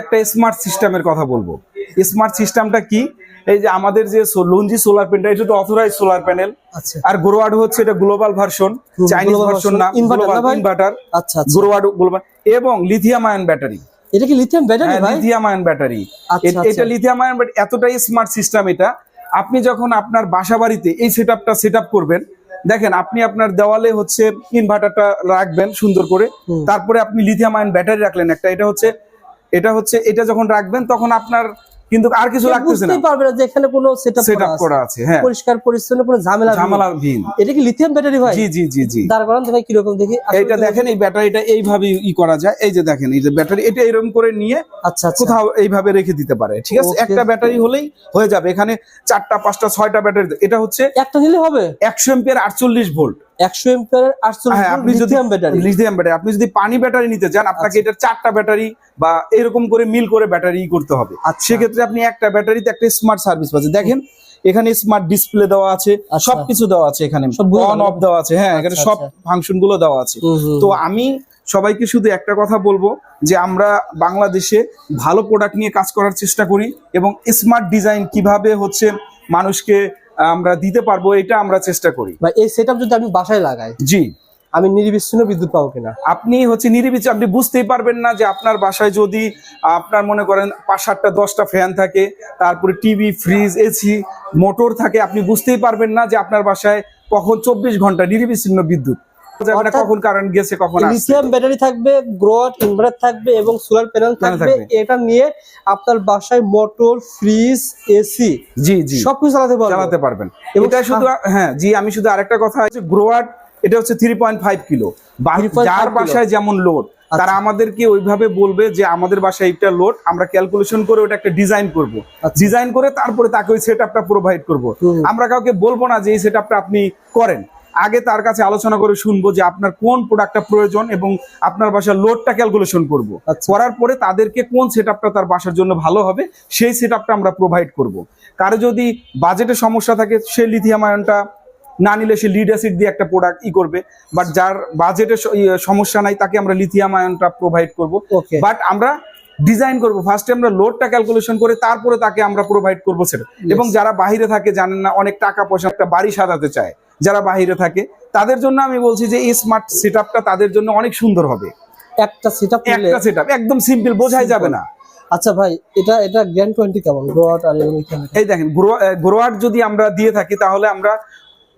একটা স্মার্ট সিস্টেমের কথা বলব। স্মার্ট সিস্টেমটা কি? এই যে আমাদের যে লঞ্জি সোলার প্যানেল এটা তো অথরাইজ সোলার প্যানেল আচ্ছা। আর গ্রোয়ার্ড হচ্ছে এটা গ্লোবাল ভার্সন চাইনিজ ভার্সন না? ইনভার্টার আচ্ছা আচ্ছা। গ্রোয়ার্ড গ্লোবাল এবং লিথিয়াম আয়ন ব্যাটারি এটা কি লিথিয়াম ব্যাটারি ভাই? লিথিয়াম আয়ন ব্যাটারি আচ্ছা, এটা আচ্ছা। লিথিয়াম আয়ন ব্যাটারি এতটাই স্মার্ট সিস্টেম এটা। আপনি যখন আপনার বাসা বাড়িতে এই সেটআপটা সেটআপ করবেন দেখেন আপনি আপনার দেওয়ালে হচ্ছে ইনভার্টারটা রাখবেন সুন্দর করে। তারপরে আপনি লিথিয়াম আয়ন ব্যাটারি রাখলেন একটা। এটা হচ্ছে এটা হচ্ছে এটা যখন রাখবেন তখন আপনার কিন্তু আর কিছু লাগতেছে না। পারবে না যে এখানে কোনো সেটআপ করা আছে। হ্যাঁ। পরিষ্কার পরিচ্ছন্ন কোনো ঝামেলা ঝামেলা ভিন। এটা কি লিথিয়াম ব্যাটারি ভাই? জি জি জি জি। দাঁড় করান তো ভাই কীরকম দেখি। তো- দেখেন এই ব্যাটারিটা এইভাবে ই করা যায়। এই যে দেখেন এই যে ব্যাটারি এটা এরকম করে নিয়ে আচ্ছা আচ্ছা। কোথাও এইভাবে রেখে দিতে পারে ঠিক আছে? একটা ব্যাটারি হলেই হয়ে যাবে। এখানে চারটা পাঁচটা ছয়টা ব্যাটারি এটা হচ্ছে একটা নিলে হবে? একশো এম্পিয়ার আটচল্লিশ ভোল্ট। একশো এম্পিয়ার আটচল্লিশ হ্যাঁ আপনি যদি লিথিয়াম ব্যাটারি লিথিয়াম ব্যাটারি আপনি যদি পানি ব্যাটারি নিতে চান আপনাকে এটা চারটা ব্যাটারি বা এরকম করে মিল করে ব্যাটারি করতে হবে। আচ্ছা। সেক্ষেত্রে আপনি একটা ব্যাটারিতে একটা স্মার্ট সার্ভিস পাচ্ছেন। দেখেন এখানে স্মার্ট ডিসপ্লে দেওয়া আছে আচ্ছা। সবকিছু দেওয়া আছে এখানে। অন অফ দেওয়া আছে। হ্যাঁ এখানে আচ্ছা, সব আচ্ছা। ফাংশনগুলো দেওয়া আছে। তো আমি সবাইকে শুধু একটা কথা বলব যে আমরা বাংলাদেশে ভালো প্রোডাক্ট নিয়ে কাজ করার চেষ্টা করি এবং স্মার্ট ডিজাইন কীভাবে হচ্ছে মানুষকে আমরা দিতে পারব এটা আমরা চেষ্টা করি। বা এই সেটআপ যদি আমি বাসায় লাগাই জি। আমি নিরবিচ্ছিন্ন বিদ্যুৎ পাবো কিনা? আপনি হচ্ছে নিরবিচ্ছিন্ন আপনি বুঝতেই পারবেন না যে আপনার বাসায় যদি আপনার মনে করেন পাঁচ সাতটা দশটা ফ্যান থাকে তারপরে টিভি ফ্রিজ এসি মোটর থাকে আপনি বুঝতেই পারবেন না যে আপনার বাসায় কখন চব্বিশ ঘণ্টা নিরবিচ্ছিন্ন বিদ্যুৎ। বোঝা যাবে না অর্থাৎ কখন কারেন্ট গেছে কখন লিথিয়াম ব্যাটারি থাকবে গ্রোয়ার ইনভার্টার থাকবে এবং সোলার প্যানেল থাকবে। এটা নিয়ে আপনার বাসায় মোটর ফ্রিজ এসি জি জি। সবকিছু চালাতে পারবে। চালাতে পারবেন। এটা শুধু হ্যাঁ জি আমি শুধু আরেকটা কথা এটা হচ্ছে থ্রি পয়েন্ট ফাইভ কিলো বা- 3.5 যার বাসায় যেমন লোড তারা আমাদেরকে ওইভাবে বলবে যে আমাদের বাসায় এটা লোড আমরা ক্যালকুলেশন করে ওটা একটা ডিজাইন করব। আচ্ছা। ডিজাইন করে তারপরে তাকে ওই সেটআপটা প্রোভাইড করব। আমরা কাউকে বলব না যে এই সেটআপটা আপনি করেন। আগে তার কাছে আলোচনা করে শুনব যে আপনার কোন প্রোডাক্টটা প্রয়োজন এবং আপনার বাসার লোডটা ক্যালকুলেশন করব। করার পরে তাদেরকে কোন সেটআপটা তার বাসার জন্য ভালো হবে সেই সেটআপটা আমরা প্রোভাইড করব। কারও যদি বাজেটে সমস্যা থাকে সে লিথিয়াম আয়নটা না নিলে সে লিড অ্যাসিড দিয়ে একটা প্রোডাক্ট ই করবে। বাট যার বাজেটে সমস্যা নাই তাকে আমরা লিথিয়াম আয়নটা প্রোভাইড করব। বাট আমরা ডিজাইন করব। ফার্স্টে আমরা লোডটা ক্যালকুলেশন করে তারপরে তাকে আমরা প্রোভাইড করব সেটা এবং যারা বাইরে থাকে জানেন না অনেক টাকা পয়সা একটা বাড়ি সাজাতে চায়। যারা বাইরে থাকে তাদের জন্য আমি বলছি যে এই স্মার্ট সেটআপটা তাদের জন্য অনেক সুন্দর হবে। একটা নিলে একটা সেটআপ একদম সিম্পল বোঝাই যাবে না। আচ্ছা ভাই এটা এটা গ্র্যান্ড টোয়েন্টি কেমন? গ্রোয়ার আর এই দেখেন গ্রোয়ার যদি আমরা দিয়ে থাকি তাহলে আমরা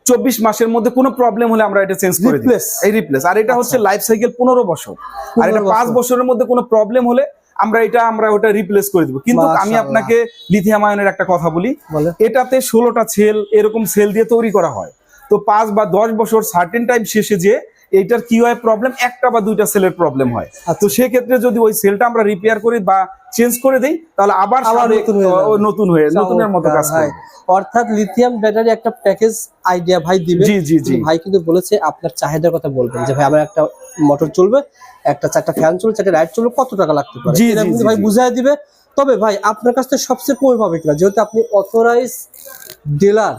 চব্বিশ মাসের মধ্যে কোনো প্রবলেম হলে আমরা এটা চেঞ্জ করে দিই। এই রিপ্লেস আর এটা হচ্ছে লাইফ সাইকেল পনেরো বছর। আর এটা পাঁচ বছরের মধ্যে কোনো প্রবলেম হলে আমরা এটা আমরা ওটা রিপ্লেস করে দিব। কিন্তু আমি আপনাকে লিথিয়াম আয়নের একটা কথা বলি। এটাতে ষোলোটা সেল এরকম সেল দিয়ে তৈরি করা হয়। তো পাঁচ বা দশ বছর সার্টেন টাইম শেষে যে এইটার কি হয় প্রবলেম একটা বা দুইটা সেলের প্রবলেম হয়। আচ্ছা। তো সেক্ষেত্রে যদি ওই সেলটা আমরা রিপেয়ার করি বা চেঞ্জ করে দেই তাহলে আবার নতুন হয়ে নতুনের মতো কাজ করবে। অর্থাৎ লিথিয়াম ব্যাটারি একটা প্যাকেজ আইডিয়া ভাই দিবে। জি জি জি। ভাই কিন্তু বলেছে আপনার চাহিদার কথা বলবেন যে ভাই আমার একটা মোটর চলবে একটা চারটা ফ্যান চলবে চারটা লাইট চলবে কত টাকা লাগতে পারে? জি, ভাই বুঝাই দিবে। তবে ভাই আপনার কাছ থেকে সবচেয়ে কমে পাবে কিনা? যেহেতু আপনি অথরাইজ ডিলার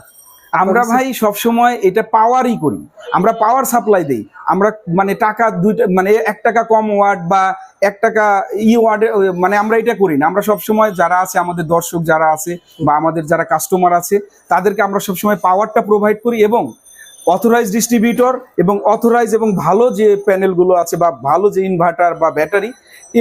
আমরা ভাই সব সময় এটা পাওয়ারই করি। আমরা পাওয়ার সাপ্লাই দেই। আমরা মানে টাকা দুইটা মানে এক টাকা কম ওয়ার্ড বা এক টাকা ই ওয়ার্ড মানে আমরা এটা করি না। আমরা সব সময় যারা আছে আমাদের দর্শক যারা আছে বা আমাদের যারা কাস্টমার আছে তাদেরকে আমরা সব সময় পাওয়ারটা প্রোভাইড করি এবং অথরাইজ ডিস্ট্রিবিউটর এবং অথরাইজ এবং ভালো যে প্যানেলগুলো আছে বা ভালো যে ইনভার্টার বা ব্যাটারি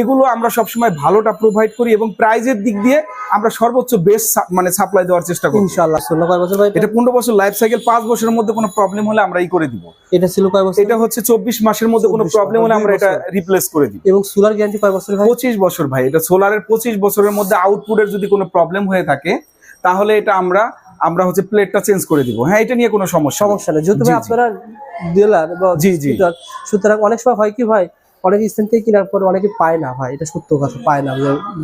এগুলো আমরা সবসময় ভালোটা প্রোভাইড করি এবং প্রাইজের দিক দিয়ে আমরা সর্বোচ্চ বেস্ট মানে সাপ্লাই দেওয়ার চেষ্টা করি। ইনশাআল্লাহ ষোলো কয় বছর ভাই? এটা পনেরো বছর লাইফ সাইকেল পাঁচ বছরের মধ্যে কোনো প্রবলেম হলে আমরা এই করে দিব। এটা ছিল কয় বছর? এটা হচ্ছে চব্বিশ মাসের মধ্যে কোনো প্রবলেম হলে আমরা এটা রিপ্লেস করে দিই এবং সোলার গ্যারান্টি কয় বছর ভাই? পঁচিশ বছর ভাই এটা সোলারের পঁচিশ বছরের মধ্যে আউটপুটের যদি কোনো প্রবলেম হয়ে থাকে তাহলে এটা আমরা আমরা হচ্ছে প্লেটটা চেঞ্জ করে দিব। হ্যাঁ এটা নিয়ে কোনো সমস্যা সমস্যা নেই। যেহেতু। আপনারা ডিলার বা জি, জি। সুতরাং অনেক সময় হয় কি ভাই অনেক স্থান থেকে কেনার পর অনেকে পায় না ভাই। এটা সত্য কথা পায় না।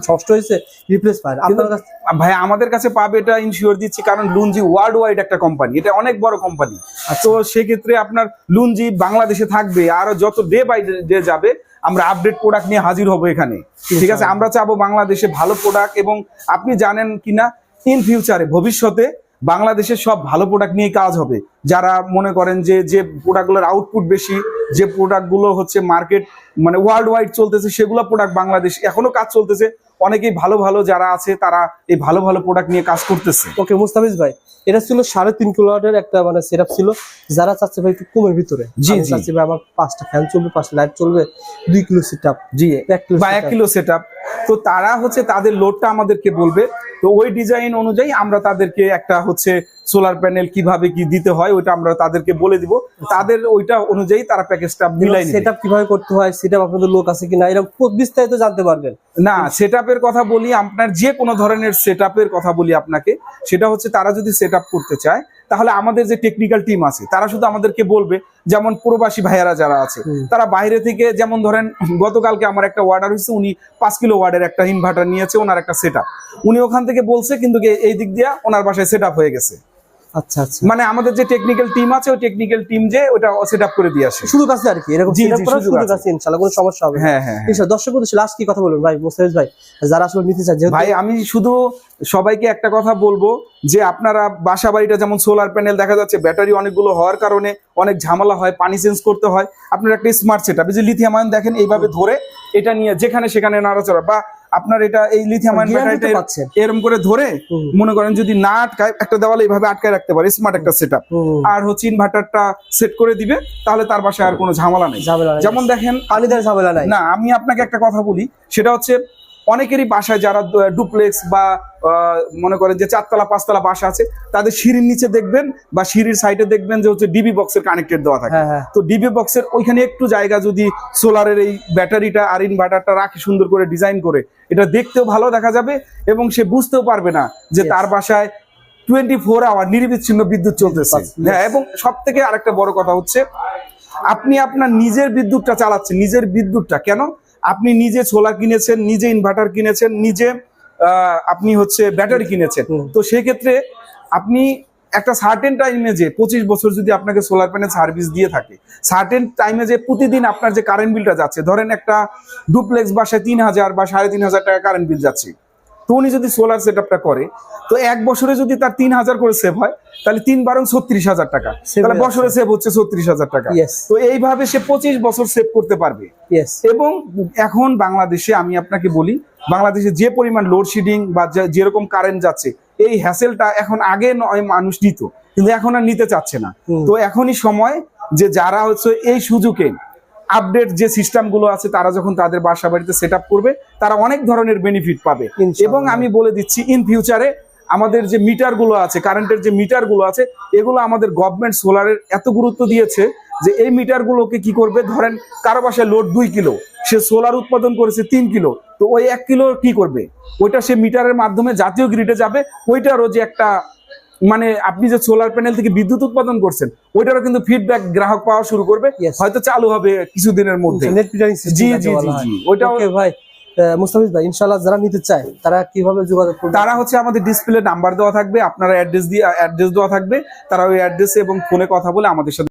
ষষ্ঠ হয়েছে রিপ্লেস পায় না। আপনার কাছে ভাই আমাদের কাছে পাবে এটা ইনশিওর দিচ্ছি কারণ লুঞ্জি ওয়ার্ল্ড ওয়াইড একটা কোম্পানি এটা অনেক বড় কোম্পানি তো সেক্ষেত্রে আপনার লুঞ্জি বাংলাদেশে থাকবে আর যত ডে বাই ডে যাবে আমরা আপডেট প্রোডাক্ট নিয়ে হাজির হব এখানে। ঠিক আছে? আমরা চাবো বাংলাদেশে ভালো প্রোডাক্ট এবং আপনি জানেন কিনা ইন ফিউচারে ভবিষ্যতে বাংলাদেশের সব ভালো প্রোডাক্ট নিয়ে কাজ হবে। যারা মনে করেন যে যে প্রোডাক্টগুলোর আউটপুট বেশি যে প্রোডাক্টগুলো হচ্ছে মার্কেট মানে ওয়ার্ল্ড ওয়াইড চলতেছে সেগুলো প্রোডাক্ট বাংলাদেশ এখনও কাজ চলতেছে। অনেকেই ভালো ভালো যারা আছে তারা এই ভালো ভালো প্রোডাক্ট নিয়ে কাজ করতেছে। ওকে মুস্তাফিজ ভাই এটা ছিল সাড়ে তিন কিলোওয়াটের একটা মানে সেটআপ ছিল। যারা চাচ্ছে ভাই একটু কমের ভিতরে। জি। চাচ্ছি ভাই আমার পাঁচটা ফ্যান চলবে পাঁচটা লাইট চলবে দুই কিলো সেটআপ জি এক কিলো বা এক কিলো সেট তো তারা হচ্ছে তাদের লোডটা আমাদেরকে বলবে। তো ওই ডিজাইন অনুযায়ী আমরা তাদেরকে একটা হচ্ছে সোলার প্যানেল কীভাবে কি দিতে হয় ওইটা আমরা তাদেরকে বলে দিব। তাদের ওইটা অনুযায়ী তারা প্যাকেজটা মিলাই সেটআপ কীভাবে করতে হয় সেটআপ আপনাদের লোক আছে কিনা এরকম খুব বিস্তারিত জানতে পারবেন। না সেট কথা বলি আপনার যে কোনো ধরনের সেট কথা বলি আপনাকে সেটা হচ্ছে তারা যদি সেট করতে চায় তাহলে আমাদের যে টেকনিক্যাল টিম আছে তারা শুধু আমাদেরকে বলবে যেমন প্রবাসী ভাইয়ারা যারা আছে তারা বাইরে থেকে যেমন ধরেন গতকালকে আমার একটা অর্ডার হয়েছে উনি পাঁচ কিলো ওয়ার্ডের একটা ইনভার্টার নিয়েছে ওনার একটা সেট উনি ওখান থেকে বলছে কিন্তু এই দিক দিয়ে ওনার বাসায় সেট হয়ে গেছে। আচ্ছা আচ্ছা। মানে আমাদের যে টেকনিক্যাল টিম আছে ওই টেকনিক্যাল টিম যে ওটা সেট আপ করে দিয়ে আসে। সুযোগ আছে আর কি এরকম আছে। আছে ইনশাআল্লাহ কোনো সমস্যা হবে হ্যাঁ হ্যাঁ হ্যাঁ। দর্শক বন্ধু লাস্ট কি কথা বলবেন? ভাই মুস্তাফিজ ভাই যারা আসলে নিতে যেহেতু ভাই আমি শুধু সবাইকে একটা কথা বলব যে আপনারা বাসা বাড়িটা যেমন সোলার প্যানেল দেখা যাচ্ছে ব্যাটারি অনেকগুলো হওয়ার কারণে অনেক ঝামেলা হয় পানি চেঞ্জ করতে হয়। আপনার একটা স্মার্ট সেট আপনি যে লিথিয়াম আয়ন দেখেন এইভাবে ধরে এটা নিয়ে যেখানে সেখানে নাড়াচড়া বা আপনার এটা এই লিথিয়াম আয়ন ব্যাটারিটা এরকম করে ধরে মনে করেন যদি না আটকায় একটা দেওয়ালে এইভাবে আটকায় রাখতে পারে স্মার্ট একটা সেট আর হচ্ছে ইনভার্টারটা সেট করে দিবে তাহলে তার পাশে আর কোনো ঝামেলা নেই। যেমন দেখেন আলিদার ঝামেলা নাই। না আমি আপনাকে একটা কথা বলি সেটা হচ্ছে অনেকেরই বাসায় যারা ডুপ্লেক্স বা মনে করেন যে চারতলা পাঁচতলা বাসা আছে তাদের সিঁড়ির নিচে দেখবেন বা সিঁড়ির সাইডে দেখবেন যে হচ্ছে ডিবি বক্সের কানেক্টেড দেওয়া থাকে। হ্যাঁ হ্যাঁ। তো ডিবি বক্সের ওইখানে একটু জায়গা যদি সোলারের এই ব্যাটারিটা আর ইনভার্টারটা রাখি সুন্দর করে ডিজাইন করে এটা দেখতেও ভালো দেখা যাবে এবং সে বুঝতেও পারবে না যে তার বাসায় টোয়েন্টি ফোর আওয়ার নির্বিচ্ছিন্ন বিদ্যুৎ চলতেছে. হ্যাঁ এবং সব থেকে আরেকটা বড় কথা হচ্ছে আপনি আপনার নিজের বিদ্যুৎটা চালাচ্ছেন নিজের বিদ্যুৎটা কেন? আপনি নিজে সোলার কিনেছেন নিজে ইনভার্টার কিনেছেন নিজে আপনি হচ্ছে ব্যাটারি কিনেছেন। তো সেই ক্ষেত্রে আপনি একটা সার্টেন টাইমে যে পঁচিশ বছর যদি আপনাকে সোলার প্যানেল সার্ভিস দিয়ে থাকে সার্টেন টাইমে যে প্রতিদিন আপনার যে কারেন্ট বিলটা যাচ্ছে ধরেন একটা ডুপ্লেক্স বাসায় তিন হাজার বা সাড়ে তিন হাজার টাকা কারেন্ট বিল যাচ্ছে। তো উনি যদি সোলার সেট করে তো এক বছরে যদি তার তিন হাজার করে সেভ হয় তাহলে তিন বারং ছত্রিশ হাজার টাকা। তাহলে বছরে সেভ হচ্ছে ছত্রিশ হাজার টাকা। তো এইভাবে সে পঁচিশ বছর সেভ করতে পারবে। এবং এখন বাংলাদেশে আমি আপনাকে বলি বাংলাদেশে যে পরিমাণ লোডশেডিং বা যেরকম কারেন্ট যাচ্ছে এই হ্যাসেলটা এখন আগে নয় মানুষ নিত কিন্তু এখন আর নিতে চাচ্ছে না। তো এখনই সময় যে যারা হচ্ছে এই সুযোগে আপডেট যে সিস্টেমগুলো আছে তারা যখন তাদের বাসা বাড়িতে সেট করবে তারা অনেক ধরনের বেনিফিট পাবে। এবং আমি বলে দিচ্ছি ইন ফিউচারে আমাদের যে মিটারগুলো আছে কারেন্টের যে মিটারগুলো আছে এগুলো আমাদের গভর্নমেন্ট সোলারের এত গুরুত্ব দিয়েছে যে এই মিটারগুলোকে কি করবে? ধরেন কারও বাসায় লোড দুই কিলো সে সোলার উৎপাদন করেছে তিন কিলো তো ওই এক কিলো কি করবে? ওইটা সে মিটারের মাধ্যমে জাতীয় গ্রিডে যাবে ওইটারও যে একটা মানে আপনি যে সোলার প্যানেল থেকে বিদ্যুৎ উৎপাদন করছেন ওইটারও কিন্তু ফিডব্যাক গ্রাহক পাওয়া শুরু করবে। হয়তো চালু হবে কিছুদিনের মধ্যে। জি, জি, জি। ওইটাও- ভাই আহ, মুস্তাফিজ ভাই ইনশাআল্লাহ যারা নিতে চায় তারা কীভাবে যোগাযোগ করবে? তারা হচ্ছে আমাদের ডিসপ্লে নাম্বার দেওয়া থাকবে আপনারা অ্যাড্রেস দিয়ে অ্যাড্রেস দেওয়া থাকবে তারা ওই অ্যাড্রেসে এবং ফোনে কথা বলে আমাদের সাথে